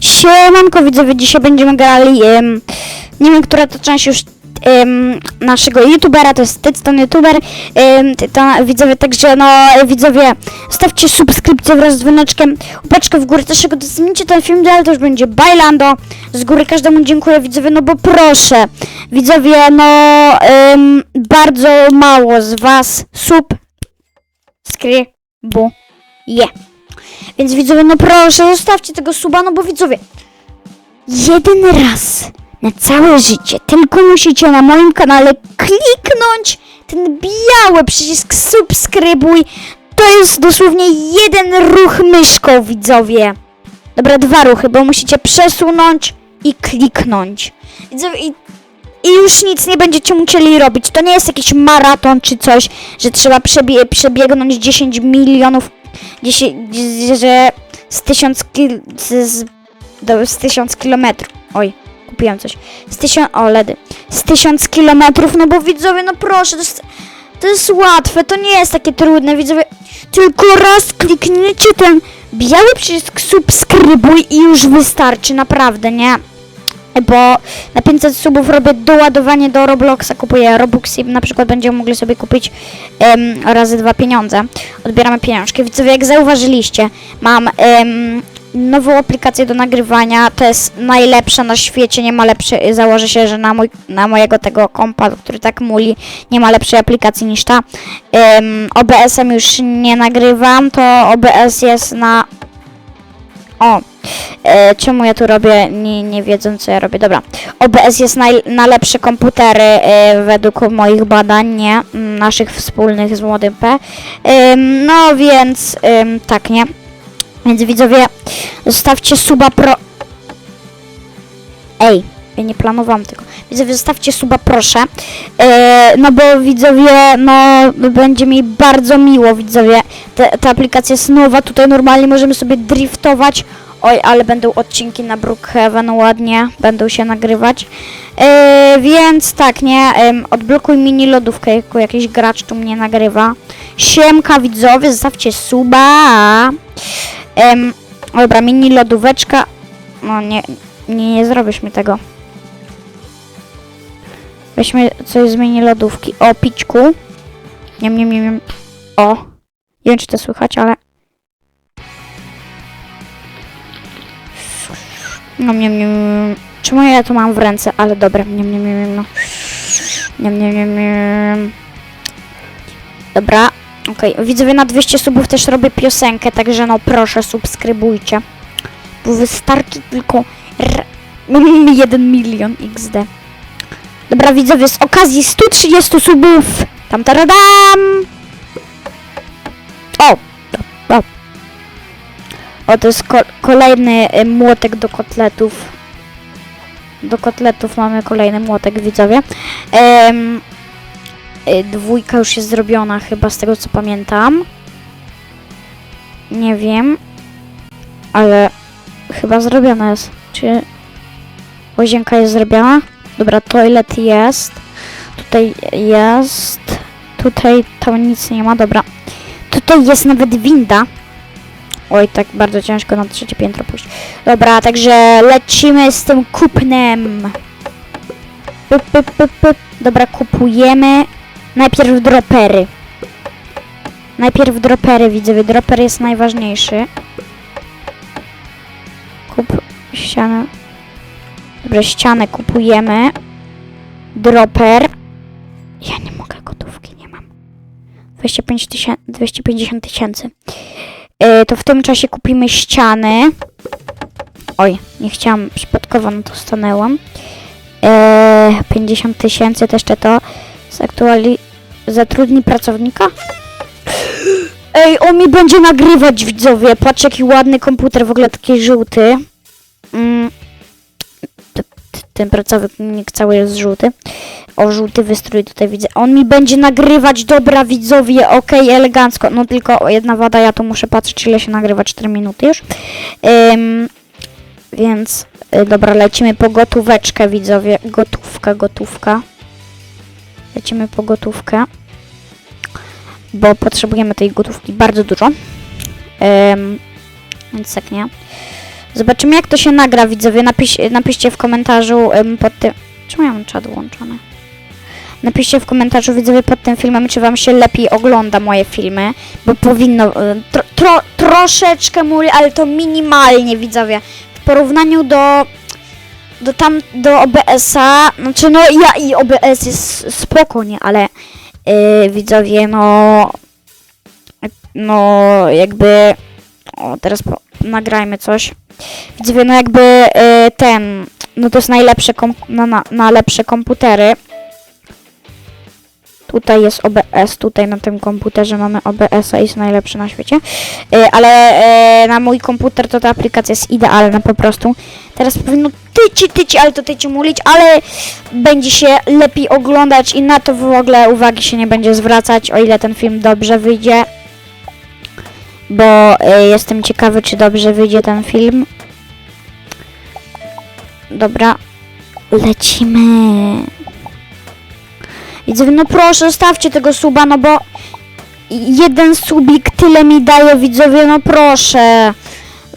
Siemanko widzowie, dzisiaj będziemy grali, em, nie wiem, która to część już em, naszego youtubera, to jest Tycton youtuber, em, Tytan, widzowie, także no, widzowie, stawcie subskrypcję wraz z dzwoneczkiem, łapeczkę w górę, też go docenicie ten film, ale to już będzie Bailando, z góry każdemu dziękuję widzowie, no bo proszę, widzowie, no, em, bardzo mało z was sub, skrybu, więc widzowie, no proszę, zostawcie tego suba, no bo widzowie, jeden raz na całe życie tylko musicie na moim kanale kliknąć ten biały przycisk subskrybuj. To jest dosłownie jeden ruch myszką, widzowie. Dobra, dwa ruchy, bo musicie przesunąć i kliknąć. Widzowie, i, i już nic nie będziecie musieli robić. To nie jest jakiś maraton czy coś, że trzeba przebie przebiegnąć 10 milionów 10, że z 1000 kil, z, do, z 1000 kilometrów. Oj, kupiłem coś. Z 1000, o ledy. Z 1000 kilometrów, no bo widzowie, no proszę, to jest, to jest łatwe, to nie jest takie trudne, widzowie. Tylko raz kliknijcie ten biały przycisk subskrybuj i już wystarczy, naprawdę, nie? Bo na 500 subów robię doładowanie do Robloxa, kupuję Robux i na przykład będziemy mogli sobie kupić em, razy dwa pieniądze. Odbieramy pieniążki. Widzowie, jak zauważyliście, mam em, nową aplikację do nagrywania. To jest najlepsza na świecie, nie ma lepszej, założę się, że na, mój, na mojego tego kompa, który tak muli, nie ma lepszej aplikacji niż ta. Em, OBS-em już nie nagrywam, to OBS jest na... O, E, czemu ja tu robię, nie, nie co ja robię. Dobra, OBS jest naj, na lepsze komputery e, według moich badań, nie? Mm, Naszych wspólnych z młodym P. Ym, no więc, ym, tak, nie? Więc widzowie, zostawcie suba pro... Ej, ja nie planowałam tego. Widzowie, zostawcie suba proszę. E, no bo widzowie, no będzie mi bardzo miło, widzowie. Te, ta aplikacja jest nowa, tutaj normalnie możemy sobie driftować. Oj, ale będą odcinki na Brookhaven ładnie, będą się nagrywać. E, więc tak, nie, em, odblokuj mini lodówkę, jako jakiś gracz tu mnie nagrywa. Siemka widzowie, zostawcie suba. Em, dobra, mini lodóweczka. No nie, nie, nie zrobisz mi tego. Weźmy coś z mini lodówki. O, pićku. Nie, nie, nie, nie. O. Nie wiem, czy to słychać, ale... No, nie, nie, nie. Czemu ja to mam w ręce? Ale dobra, nie, nie, nie, nie. Nie, nie, nie, nie. Dobra, okej. Widzowie, na 200 subów też robię piosenkę, także no proszę, subskrybujcie. Bo wystarczy tylko... R... 1 milion XD. Dobra, widzowie, z okazji 130 subów. Tam taradam! O, o to jest ko kolejny y, młotek do kotletów. Do kotletów mamy kolejny młotek, widzowie. Y, dwójka już jest zrobiona, chyba z tego co pamiętam. Nie wiem. Ale chyba zrobiona jest. Czy łazienka jest zrobiona? Dobra, toilet jest. Tutaj jest. Tutaj to nic nie ma, dobra. Tutaj jest nawet winda. Oj, tak bardzo ciężko na trzecie piętro pójść. Dobra, także lecimy z tym kupnem. Dobra, kupujemy. Najpierw dropery. Najpierw dropery, widzowie. Droper jest najważniejszy. Kup ścianę. Dobra, ścianę kupujemy. Dropper. Ja nie mogę, gotówki nie mam. 25 tysięcy, 250 tysięcy. Yy, to w tym czasie kupimy ściany. Oj, nie chciałam, przypadkowo na to stanęłam. Yy, 50 tysięcy, to jeszcze to zaktuali... Zatrudni pracownika? Ej, on mi będzie nagrywać, widzowie. Patrz, jaki ładny komputer, w ogóle taki żółty. Mm, ten pracownik cały jest żółty. O, żółty wystrój tutaj widzę. On mi będzie nagrywać, dobra widzowie, okej, elegancko. No tylko jedna wada, ja tu muszę patrzeć, ile się nagrywa, 4 minuty już. Ym, więc, y, dobra, lecimy po gotóweczkę, widzowie. Gotówka, gotówka. Lecimy po gotówkę. Bo potrzebujemy tej gotówki bardzo dużo. Ym, więc tak nie. Zobaczymy jak to się nagra, widzowie. Napisz, napiszcie w komentarzu pod tym... Ja mam czat włączony? Napiszcie w komentarzu, widzowie, pod tym filmem, czy wam się lepiej ogląda moje filmy, bo powinno... e, Tro, tro, troszeczkę mówię, ale to minimalnie, widzowie. W porównaniu do... Do tam, do OBS-a, znaczy no ja i OBS jest spoko, nie, ale yy, widzowie, no... No, jakby... O, teraz po, nagrajmy coś. Widzowie, no jakby y, ten, no to jest najlepsze na, na, na lepsze komputery. Tutaj jest OBS, tutaj na tym komputerze mamy OBS-a i jest najlepszy na świecie. Y, ale y, na mój komputer to ta aplikacja jest idealna po prostu. Teraz powinno tyci, tyci, ale to tyci mulić, ale będzie się lepiej oglądać i na to w ogóle uwagi się nie będzie zwracać, o ile ten film dobrze wyjdzie. Bo y, jestem ciekawy, czy dobrze wyjdzie ten film. Dobra, lecimy. Widzowie, no proszę, zostawcie tego suba, no bo jeden subik tyle mi daje, widzowie, no proszę.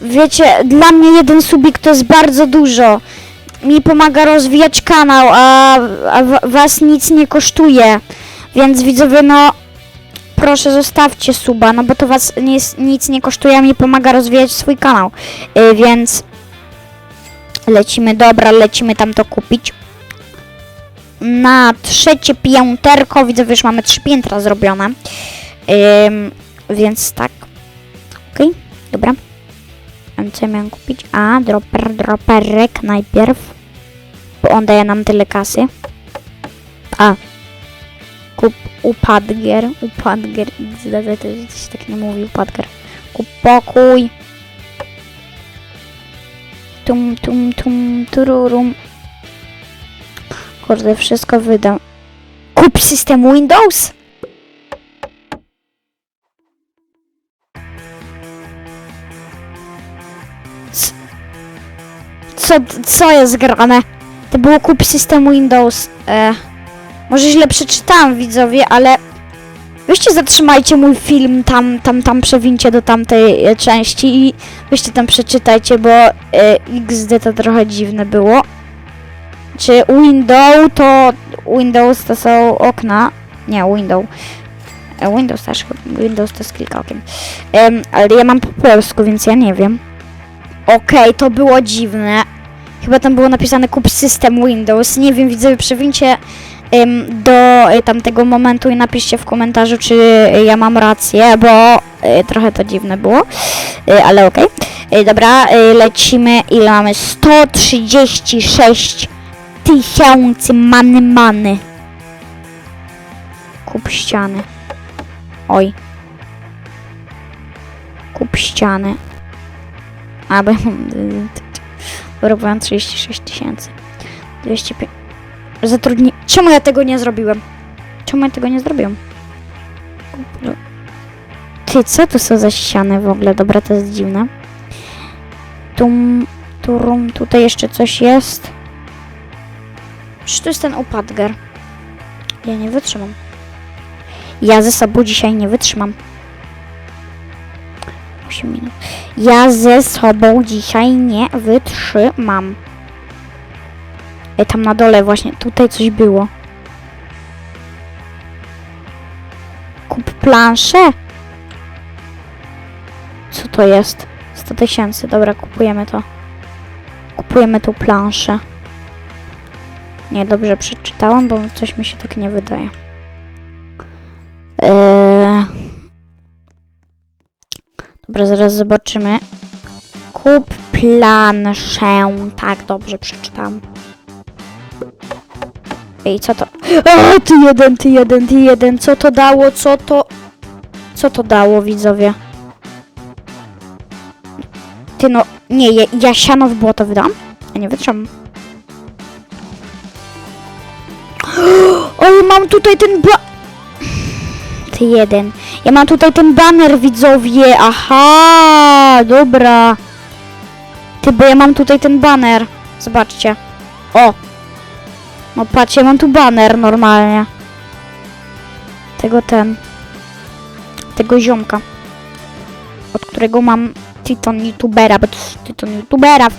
Wiecie, dla mnie jeden subik to jest bardzo dużo. Mi pomaga rozwijać kanał, a, a wa- was nic nie kosztuje. Więc widzowie, no proszę zostawcie suba, no bo to was nic, nic nie kosztuje, a mi pomaga rozwijać swój kanał. Y, więc lecimy, dobra, lecimy tam to kupić. Na trzecie pięterko, widzę, że już mamy trzy piętra zrobione. Ym, więc tak. Okej, dobra. A co ja miałem kupić? A, dropper, dropperek najpierw. Bo on daje nam tyle kasy. A. Kup upadgier. Upadgier. XD, to się tak nie mówi, upadgier. Kup pokój. Tum, tum, tum, tururum. Kurde, wszystko wydam. Kup system Windows! Co, co jest grane? To było kup system Windows. E, może źle przeczytałam, widzowie, ale weźcie zatrzymajcie mój film tam, tam, tam przewincie do tamtej e, części i weźcie tam przeczytajcie, bo e, XD to trochę dziwne było. Czy window to Windows to są okna? Nie, window. E, Windows też, Windows to jest kilka okien. Ale ja mam po polsku, więc ja nie wiem. Okej, to było dziwne. Chyba tam było napisane kup system Windows. Nie wiem, widzowie, przewincie do e, tamtego momentu i napiszcie w komentarzu, czy e, ja mam rację, bo e, trochę to dziwne było, ale okej. E, Dobra, lecimy. Ile mamy? 136 tysięcy many many. Kup ściany. Oj. Kup ściany. A, bo ja mam... Wyrobowałem 36 tysięcy. 205... Zatrudni... Czemu ja tego nie zrobiłem? Czemu ja tego nie zrobiłem? Ty, co to są za ściany w ogóle? Dobra, to jest dziwne. Tum, turum, tutaj jeszcze coś jest. Czy to jest ten upadger? Ja nie wytrzymam. Ja ze sobą dzisiaj nie wytrzymam. 8 minut. Ja ze sobą dzisiaj nie wytrzymam. Ej, tam na dole właśnie, tutaj coś było. Kup planszę? Co to jest? 100 tysięcy, dobra, kupujemy to. Kupujemy tą planszę. Nie, dobrze przeczytałam, bo coś mi się tak nie wydaje. Eee... Dobra, zaraz zobaczymy. Kup planszę. Tak, dobrze przeczytałam. Ej, co to? A, ty jeden, ty jeden, ty jeden. Co to dało? Co to... Co to dało, widzowie? Ty no... Nie, ja, ja siano w błoto wydam? Ja nie wytrzymam. Oj, mam tutaj ten ba... Ty jeden. Ja mam tutaj ten baner, widzowie. Aha, dobra. Ty, bo ja mam tutaj ten baner. Zobaczcie. O. No patrzcie, mam tu baner normalnie. Tego ten. Tego ziomka. Od którego mam tyton youtubera, bo to jest youtubera w